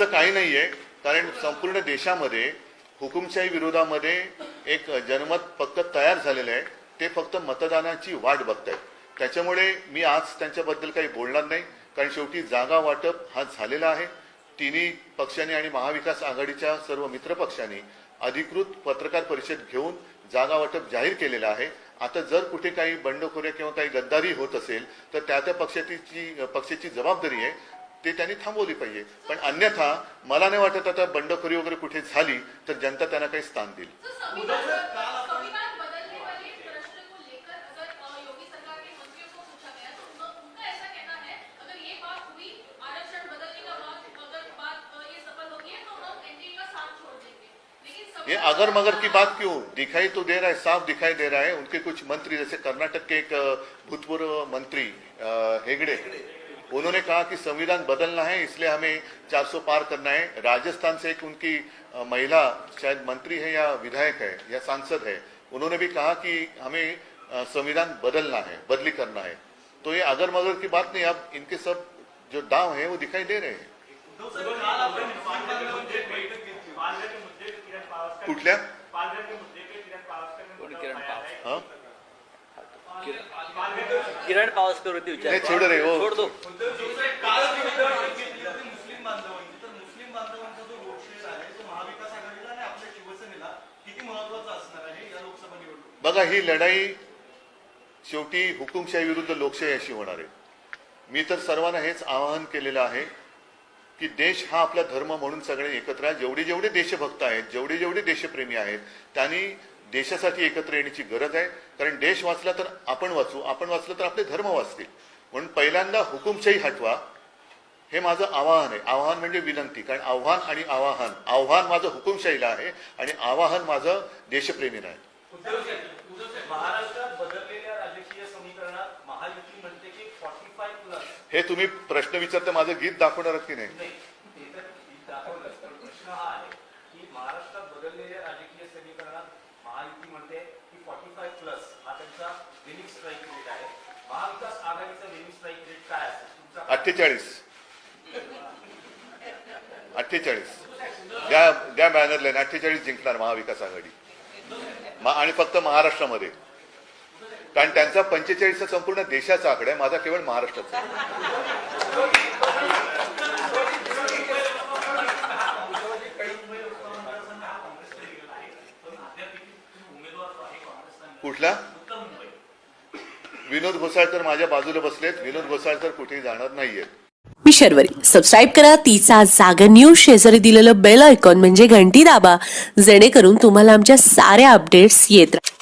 असं काही नाही आहे कारण संपूर्ण देशामध्ये हुकुमशाही विरोधामध्ये एक जनमत फक्त तयार झालेलं आहे. ते फक्त मतदानाची वाट बघतायत. त्याच्यामुळे मी आज त्यांच्याबद्दल काही बोलणार नाही. कारण शेवटी जागा वाटप हा झालेला आहे. तिन्ही पक्षांनी आणि महाविकास आघाडीच्या सर्व मित्र पक्षांनी अधिकृत पत्रकार परिषद घेऊन जागा वाटप जाहीर केलेलं आहे. आता जर कुठे काही बंडखोऱ्या किंवा काही गद्दारी होत असेल तर त्या त्या पक्षाची पक्षाची जबाबदारी आहे. ते त्यांनी थांबवली पाहिजे. पण अन्यथा मला नाही वाटत आता बंडखोरी वगैरे कुठे झाली तर जनता त्यांना काही स्थान देईल. तो संविधान संविधान बदलने वाले प्रश्न को लेकर अगर अ, योगी सरकार के मंत्रियों को पूछा गया तो उनका उनका ऐसा कहना है अगर ये बात हुई आरक्षण बदलने का बात अगर है मगर की बात क्यों? दिखाई तो दे रहा है साफ दिखाई दे रहा है। उनके कुछ मंत्री जैसे कर्नाटक के एक भूतपूर्व मंत्री हेगड़े। उन्होंने कहा कि संविधान बदलना है इसलिए हमें 400 पार करना है। राजस्थान से एक उनकी महिला शायद मंत्री है या विधायक है या सांसद है उन्होंने भी कहा कि हमें संविधान बदलना है बदली करना है। तो ये अगर मगर की बात नहीं अब इनके सब जो दाव है वो दिखाई दे रहे हैं। कुठल्या? किरण हाँ? किरण पावसकर होती विचार छोड़ रहे हो. छोड़ दो. बघा ही लढाई शेवटी हुकुमशाही विरुद्ध लोकशाही अशी होणार आहे. मी तर सर्वांना हेच आवाहन केलेलं आहे की देश हा आपला धर्म म्हणून सगळे एकत्र आहे. जेवढे जेवढे देशभक्त आहेत जेवढे जेवढे देशप्रेमी आहेत त्यांनी देशासाठी एकत्र येण्याची गरज आहे. कारण देश वाचला तर आपण वाचू आपण वाचलं तर आपले धर्म वाचतील. म्हणून पहिल्यांदा हुकुमशाही हटवा हे माझं आवाहन आहे. आवाहन म्हणजे विनंती. कारण आव्हान आणि आवाहन आव्हान माझं हुकुमशाहीला आहे आणि आवाहन माझं देशप्रेमीला आहे. हे तुम्ही प्रश्न विचारता माझं गीत दाखवणार की नाही? हा महाराष्ट्रात बदललेल्या राजकीय समीकरणात महायुती म्हणते की फॉर्टी फाय प्लस हा त्यांचा विनिंग स्ट्राईक रेट आहे. महाविकास आघाडीचा विनिंग स्ट्राईक रेट काय असेल? तुमचा अठ्ठेचाळीस. अठ्ठेचाळीस. द्या द्या बॅनरला अठ्ठेचाळीस जिंकणार महाविकास आघाडी. आणि फक्त महाराष्ट्रामध्ये. कारण त्यांचा पंचेचाळीसचा संपूर्ण देशाचा आकडा आहे. माझा केवळ महाराष्ट्राचा. कुठला? विनोद घोसाळकर माझ्या बाजूला बसलेत. विनोद घोसाळकर कुठेही जाणार नाहीयेत. मी शर्वरी. सबस्क्राईब करा. तिचा जागर न्यूज शेजारी दिलेलं बेल आयकॉन म्हणजे घंटी दाबा. जेणेकरून तुम्हाला आमच्या साऱ्या अपडेट्स येत राहतील